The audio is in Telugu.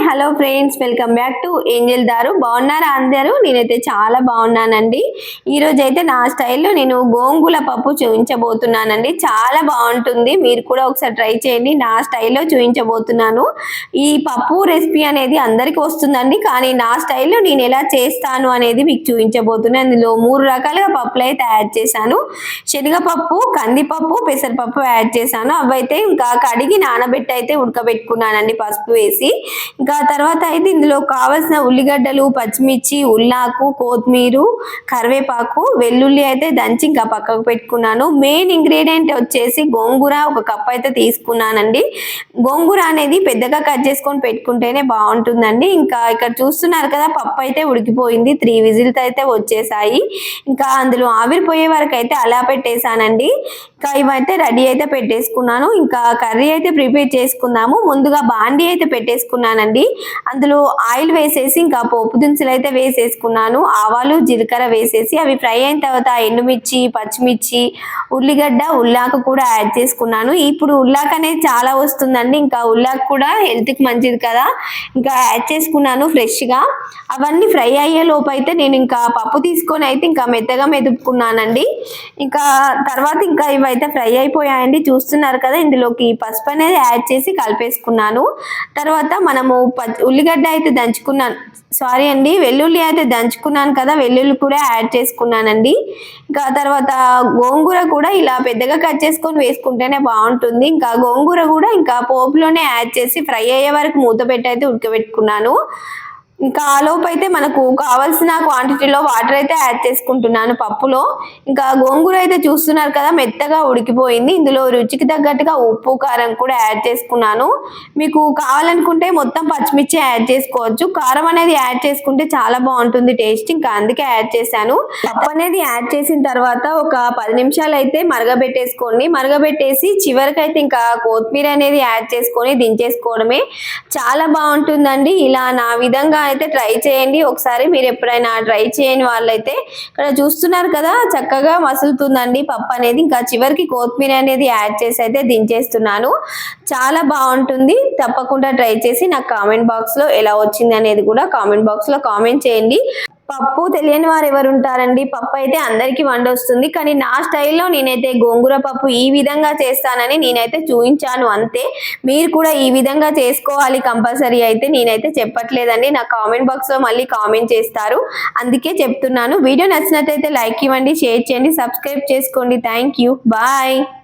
Hello friends welcome back to angel దారు బాగున్నారా అందరూ? నేనైతే చాలా బాగున్నానండి. ఈరోజు అయితే నా స్టైల్లో నేను గోంగూల పప్పు చూపించబోతున్నానండి చాలా బాగుంటుంది. మీరు కూడా ఒకసారి ట్రై చేయండి. నా స్టైల్లో చూపించబోతున్నాను ఈ పప్పు రెసిపీ అనేది అందరికీ వస్తుందండి. కానీ నా స్టైల్లో నేను ఎలా చేస్తాను అనేది మీకు చూపించబోతున్నాను అందులో మూడు రకాలుగా పప్పులు అయితే యాడ్ చేశాను. శనగపప్పు కందిపప్పు పెసరపప్పు యాడ్ చేశాను. అవైతే ఇంకా కడిగి నానబెట్టి అయితే ఉడకబెట్టుకున్నానండి పసుపు వేసి. ఇంకా తర్వాత అయితే ఇందులో కావలసిన ఉల్లిగడ్డలు పచ్చిమిర్చి ఉల్లాకు కొత్తిమీర కరివేపాకు వెల్లుల్లి అయితే దంచి ఇంకా పక్కకు పెట్టుకున్నాను. మెయిన్ ఇంగ్రీడియంట్ వచ్చేసి గోంగూర ఒక కప్ అయితే తీసుకున్నానండి. గోంగూర అనేది పెద్దగా కట్ చేసుకొని పెట్టుకుంటేనే బాగుంటుందండి. ఇంకా ఇక్కడ చూస్తున్నారు కదా పప్పు అయితే ఉడికిపోయింది. త్రీ విజిల్స్ అయితే వచ్చేసాయి. ఇంకా అందులో ఆవిరిపోయే వరకు అయితే అలా పెట్టేశానండి. ఇంకా ఇవైతే రెడీ అయితే పెట్టేసుకున్నాను. ఇంకా కర్రీ అయితే ప్రిపేర్ చేసుకుందాము. ముందుగా బాండీ అయితే పెట్టేసుకున్నానండి. అందులో ఆయిల్ వేసేసి ఇంకా పోపు దినుసులు అయితే వేసేసుకున్నాను. ఆవాలు జీలకర్ర వేసేసి అవి ఫ్రై అయిన తర్వాత ఎండుమిర్చి పచ్చిమిర్చి ఉల్లిగడ్డ ఉల్లాక కూడా యాడ్ చేసుకున్నాను. ఇప్పుడు ఉల్లాక అనేది చాలా వస్తుందండి. ఇంకా ఉల్లాక కూడా హెల్త్కి మంచిది కదా. ఇంకా యాడ్ చేసుకున్నాను ఫ్రెష్గా. అవన్నీ ఫ్రై అయ్యే లోపు అయితే నేను ఇంకా పప్పు తీసుకొని అయితే ఇంకా మెత్తగా మెదుపుకున్నానండి. ఇంకా తర్వాత ఇంకా అయితే ఫ్రై అయిపోయాయండి. చూస్తున్నారు కదా ఇందులోకి పసుపు అనేది యాడ్ చేసి కలిపేసుకున్నాను. తర్వాత మనము ఉల్లిగడ్డ అయితే దంచుకున్నాను. సారీ అండి వెల్లుల్లి అయితే దంచుకున్నాను కదా వెల్లుల్లి కూడా యాడ్ చేసుకున్నానండి. ఇంకా తర్వాత గోంగూర కూడా ఇలా పెద్దగా కట్ చేసుకొని వేసుకుంటేనే బాగుంటుంది. ఇంకా గోంగూర కూడా ఇంకా పోపులోనే యాడ్ చేసి ఫ్రై అయ్యే వరకు మూత పెట్టి అయితే ఉడకబెట్టుకున్నాను. ఇంకా ఆలోపు అయితే మనకు కావాల్సిన క్వాంటిటీలో వాటర్ అయితే యాడ్ చేసుకుంటున్నాను పప్పులో. ఇంకా గోంగూర అయితే చూస్తున్నారు కదా మెత్తగా ఉడికిపోయింది. ఇందులో రుచికి తగ్గట్టుగా ఉప్పు కారం కూడా యాడ్ చేసుకున్నాను. మీకు కావాలనుకుంటే మొత్తం పచ్చిమిర్చి యాడ్ చేసుకోవచ్చు. కారం అనేది యాడ్ చేసుకుంటే చాలా బాగుంటుంది టేస్ట్ ఇంకా అందుకే యాడ్ చేశాను. పప్పు అనేది యాడ్ చేసిన తర్వాత ఒక పది నిమిషాలు అయితే మరగబెట్టేసుకోండి. మరగబెట్టేసి చివరికైతే ఇంకా కొత్తిమీర అనేది యాడ్ చేసుకొని దించేసుకోవడమే. చాలా బాగుంటుందండి. ఇలా నా విధంగా అయితే ట్రై చేయండి. ఒకసారి మీరు ఎప్పుడైనా ట్రై చేయని వాళ్ళైతే ఇక్కడ చూస్తున్నారు కదా చక్కగా మసులుతుందండి పప్పు అనేది. ఇంకా చివరికి కొత్తిమీర అనేది యాడ్ చేసి అయితే దించేస్తున్నాను. చాలా బాగుంటుంది. తప్పకుండా ట్రై చేసి నాకు కామెంట్ బాక్స్లో ఎలా వచ్చింది అనేది కూడా కామెంట్ బాక్స్లో కామెంట్ చేయండి. పప్పు తెలియని వారు ఎవరు ఉంటారండి పప్పు అయితే అందరికీ వండొస్తుంది. కానీ నా స్టైల్లో నేనైతే గోంగూర పప్పు ఈ విధంగా చేస్తానని నేనైతే చూపించాను అంతే. మీరు కూడా ఈ విధంగా చేసుకోవాలి కంపల్సరీ అయితే నేనైతే చెప్పట్లేదండి. నా కామెంట్ బాక్స్లో మళ్ళీ కామెంట్ చేస్తారు. అందుకే చెప్తున్నాను. వీడియో నచ్చినట్టయితే లైక్ ఇవ్వండి షేర్ చేయండి సబ్స్క్రైబ్ చేసుకోండి. Thank you. బాయ్.